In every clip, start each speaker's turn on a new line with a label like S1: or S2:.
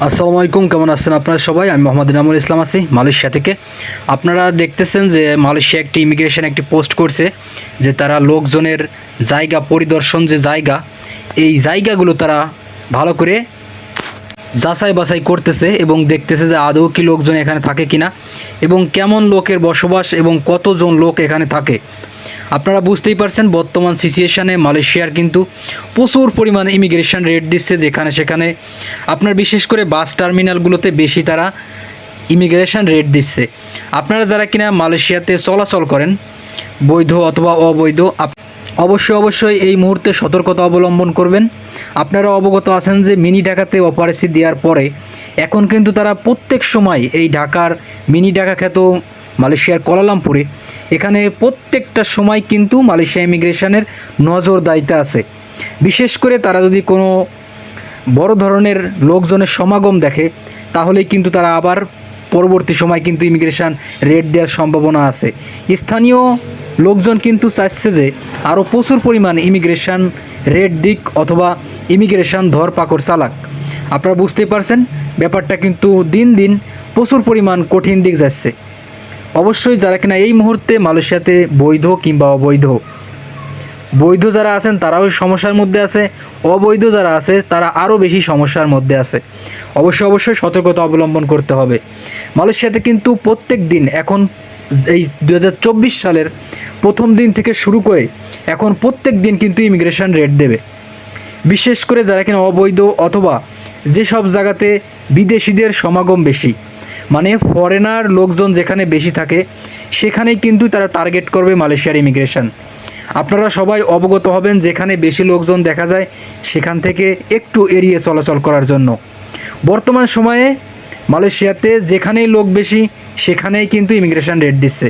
S1: আসসালামু আলাইকুম, কেমন আছেন আপনারা সবাই? আমি মোহাম্মদ ইনামুল ইসলাম আছি মালয়েশিয়া থেকে। আপনারা দেখতেছেন যে মালয়েশিয়া একটি ইমিগ্রেশন একটি পোস্ট করছে, যে তারা লোকজনের জায়গা, পরিদর্শন যে জায়গা, এই জায়গাগুলো তারা ভালো করে যাচাই বাছাই করতেছে এবং দেখতেছে যে আদৌ কি লোকজন এখানে থাকে কিনা এবং কেমন লোকের বসবাস এবং কতজন লোক এখানে থাকে। আপনারা বুঝতেই পারছেন, বর্তমান সিচুয়েশানে মালয়েশিয়ার কিন্তু প্রচুর পরিমাণে ইমিগ্রেশন রেট দিচ্ছে, যেখানে সেখানে আপনার বিশেষ করে বাস টার্মিনালগুলোতে বেশি তারা ইমিগ্রেশন রেট দিচ্ছে। আপনারা যারা কিনা মালয়েশিয়াতে চলাচল করেন, বৈধ অথবা অবৈধ অবশ্যই অবশ্যই এই মুহূর্তে সতর্কতা অবলম্বন করবেন। আপনারা অবগত আছেন যে মিনি ঢাকাতে অপারেসি দেওয়ার পরে এখন কিন্তু তারা প্রত্যেক সময় এই ঢাকার মিনি ঢাকা খ্যাত মালয়েশিয়ার কোলালামপুরে এখানে প্রত্যেকটা সময় কিন্তু মালয়েশিয়া ইমিগ্রেশনের নজরদারিতে আছে। বিশেষ করে তারা যদি কোনো বড় ধরনের লোকজনের সমাগম দেখে, তাহলেই কিন্তু তারা আবার পরবর্তী সময় কিন্তু ইমিগ্রেশন রেট দেওয়ার সম্ভাবনা আছে। স্থানীয় লোকজন কিন্তু চাইছে যে আরও প্রচুর পরিমাণ ইমিগ্রেশন রেট দিক অথবা ইমিগ্রেশন ধরপাকড় চালাক। আপনারা বুঝতেই পারছেন, ব্যাপারটা কিন্তু দিন দিন প্রচুর পরিমাণ কঠিন দিক যাচ্ছে। অবশ্যই যারা কিনা এই মুহূর্তে মালয়েশিয়াতে বৈধ কিংবা অবৈধ। বৈধ যারা আছেন, তারাও সমস্যার মধ্যে আছে। অবৈধ যারা আছে, তারা আরও বেশি সমস্যার মধ্যে আছে। অবশ্যই অবশ্যই সতর্কতা অবলম্বন করতে হবে। মালয়েশিয়াতে কিন্তু প্রত্যেক দিন এখন এই দু হাজার চব্বিশ সালের প্রথম দিন থেকে শুরু করে এখন প্রত্যেক দিন কিন্তু ইমিগ্রেশন রেট দেবে। বিশেষ করে যারা কিনা অবৈধ অথবা যেসব জায়গাতে বিদেশিদের সমাগম বেশি। মানে ফরেনার লোকজন যেখানে বেশি থাকে, সেখানেই কিন্তু তারা টার্গেট করবে মালয়েশিয়ার ইমিগ্রেশন আপনারা সবাই অবগত হবেন যেখানে বেশি লোকজন দেখা যায়, সেখান থেকে একটু এড়িয়ে চলাচল করার জন্য। বর্তমান সময়ে মালয়েশিয়াতে যেখানেই লোক বেশি, সেখানেই কিন্তু ইমিগ্রেশন রেট দিচ্ছে।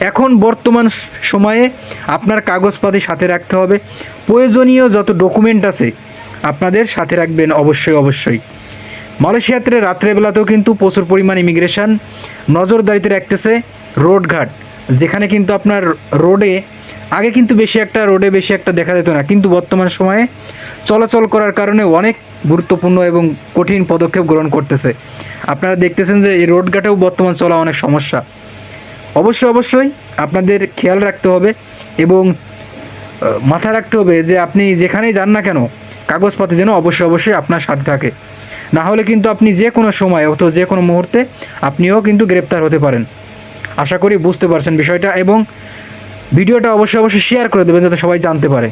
S1: এখন বর্তমান সময়ে আপনার কাগজপাতি সাথে রাখতে হবে। প্রয়োজনীয় যত ডকুমেন্ট আছে, আপনাদের সাথে রাখবেন অবশ্যই অবশ্যই। মালয়েশিয়াতে রাত্রেবেলাতেও কিন্তু প্রচুর পরিমাণ ইমিগ্রেশন নজরদারিতে রাখতেছে রোডঘাট, যেখানে কিন্তু আপনার রোডে, আগে কিন্তু বেশি একটা রোডে বেশি একটা দেখা যেত না, কিন্তু বর্তমান সময়ে চলাচল করার কারণে অনেক গুরুত্বপূর্ণ এবং কঠিন পদক্ষেপ গ্রহণ করতেছে। আপনারা দেখতেছেন যে এই রোডঘাটেও বর্তমান চলা অনেক সমস্যা। অবশ্যই অবশ্যই আপনাদের খেয়াল রাখতে হবে এবং মাথায় রাখতে হবে যে আপনি যেখানেই যান না কেন কাগজপাতি যেন অবশ্যই অবশ্যই আপনার সাথে থাকে। না হলে কিন্তু আপনি যে কোনো সময়, অথবা যে কোনো মুহূর্তে আপনিও কিন্তু গ্রেপ্তার হতে পারেন। আশা করি বুঝতে পারছেন বিষয়টা এবং ভিডিওটা অবশ্যই অবশ্যই শেয়ার করে দেবেন যাতে সবাই জানতে পারে।